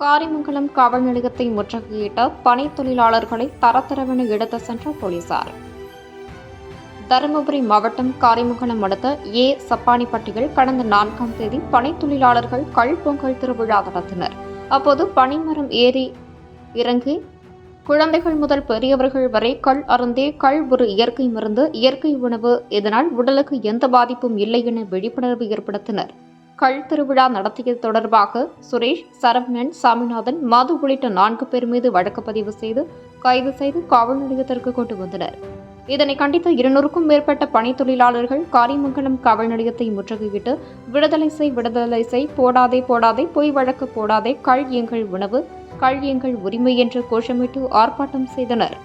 காரிமங்கலம் காவல் நிலையத்தை முற்றுகையிட்ட பனை தொழிலாளர்களை தரத்தரவென எடுத்து சென்ற போலீசார். தருமபுரி மாவட்டம் காரிமங்கலம் அடுத்த ஏ. சப்பானிப்பட்டியில் கடந்த நான்காம் தேதி பனை தொழிலாளர்கள் கல் பொங்கல் திருவிழா நடத்தினர். அப்போது பனிமரம் ஏறி இறங்கி குழந்தைகள் முதல் பெரியவர்கள் வரை கள் அருந்தே கள் ஒரு இயற்கை மருந்து இயற்கை உணவு. இதனால் உடலுக்கு எந்த பாதிப்பும் இல்லை என விழிப்புணர்வு ஏற்படுத்தினர். கள் திருவிழா நடத்தியது தொடர்பாக சுரேஷ் சரவணன் சாமிநாதன் மது உள்ளிட்ட நான்கு பேர் மீது வழக்கு பதிவு செய்து கைது செய்து காவல் நிலையத்திற்கு கொண்டு வந்தனர். இதனை கண்டித்து இருநூறுக்கும் மேற்பட்ட பணி தொழிலாளர்கள் காரிமங்கலம் காவல் நிலையத்தை முற்றுகையிட்டு விடுதலை செய் விடுதலை செய் போடாதே போடாதே பொய் வழக்கு போடாதே கள் எங்கள் உணவு கள் எங்கள் உரிமை என்று கோஷமிட்டு ஆர்ப்பாட்டம் செய்தனர்.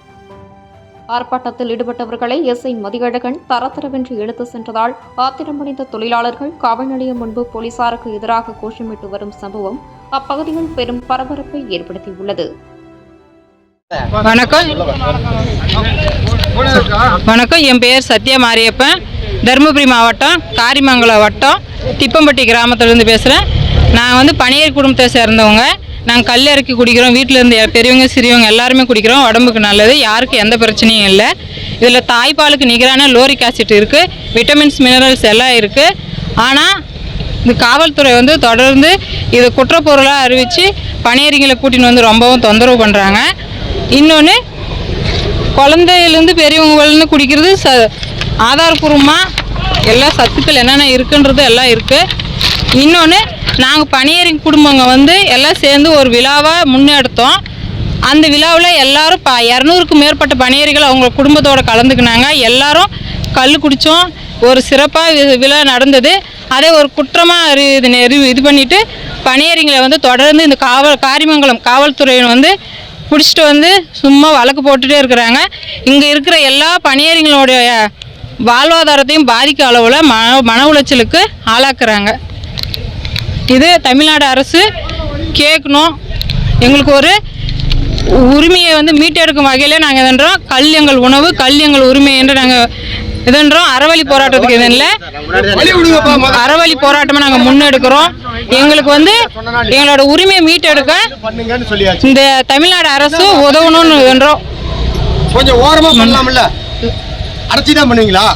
ஆர்ப்பாட்டத்தில் ஈடுபட்டவர்களை எஸ்ஐ மதியழகன் தரத்தரவென்று இழுத்து சென்றதால் ஆத்திரமடைந்த தொழிலாளர்கள் காவல் நிலையம் முன்பு போலீசாருக்கு எதிராக கோஷமிட்டு வரும் சம்பவம் அப்பகுதியில் பெரும் பரபரப்பை ஏற்படுத்தியுள்ளது. வணக்கம். வணக்கம். என் பெயர் சத்யா மாரியப்பன். தருமபுரி மாவட்டம் காரிமங்கலம் வட்டம் திப்பம்பட்டி கிராமத்திலிருந்து பேசுகிறேன் நான் வந்து பணியர் குடும்பத்தை சேர்ந்தவங்க. நாங்கள் கல் இறக்கி குடிக்கிறோம். வீட்டில் இருந்து பெரியவங்க சிறியவங்க எல்லாருமே குடிக்கிறோம். உடம்புக்கு நல்லது. யாருக்கும் எந்த பிரச்சனையும் இல்லை. இதில் தாய்ப்பாலுக்கு நிகரான லோரிக் ஆசிட் இருக்குது விட்டமின்ஸ் மினரல்ஸ் எல்லாம் இருக்குது ஆனால் இந்த காவல்துறை வந்து தொடர்ந்து இது குற்றப்பொருளாக அறிவித்து பணியறிங்களை கூட்டின்னு வந்து ரொம்பவும் தொந்தரவு பண்ணுறாங்க இன்னொன்று குழந்தையிலேருந்து பெரியவங்கலேருந்து குடிக்கிறது ச ஆதாரபூர்வமாக எல்லா சத்துக்கள் என்னென்ன இருக்குன்றது எல்லாம் இருக்குது இன்னொன்று நாங்கள் பணியறிங் குடும்பங்க வந்து எல்லாம் சேர்ந்து ஒரு விழாவை முன்னெடுத்தோம். அந்த விழாவில் எல்லாரும் ப இரநூறுக்கும் மேற்பட்ட பணியறிகள் அவங்க குடும்பத்தோடு கலந்துக்கினாங்க. எல்லாரும் கல் குடித்தோம் ஒரு சிறப்பாக விழா நடந்தது. அதே ஒரு குற்றமாக அறி இது நெறி- இது பண்ணிவிட்டு பணியரிங்களை வந்து தொடர்ந்து இந்த காவல் காரிமங்கலம் காவல்துறையின் வந்து பிடிச்சிட்டு வந்து சும்மா வழக்கு போட்டுகிட்டே இருக்கிறாங்க. இங்கே இருக்கிற எல்லா பணியரிங்களுடைய வாழ்வாதாரத்தையும் பாதிக்க அளவில் மன மன உளைச்சலுக்கு ஆளாக்குறாங்க. இது தமிழ்நாடு அரசு கேட்கணும். எங்களுக்கு ஒரு உரிமையை வந்து மீட்டெடுக்கும் வகையில் நாங்கள் இதன்றோம் கல் எங்கள் உணவு கல் எங்கள் உரிமை என்று நாங்கள் இதன்றோம் அறவழி போராட்டத்துக்கு இது இல்லை. அறவழி போராட்டமாக நாங்கள் முன்னெடுக்கிறோம். எங்களுக்கு வந்து எங்களோட உரிமையை மீட்டெடுக்க இந்த தமிழ்நாடு அரசு உதவணும்னு என்றோம் கொஞ்சம் ஓரமாக பண்ணலாம்ல? அடைச்சி தான் பண்ணுவீங்களா?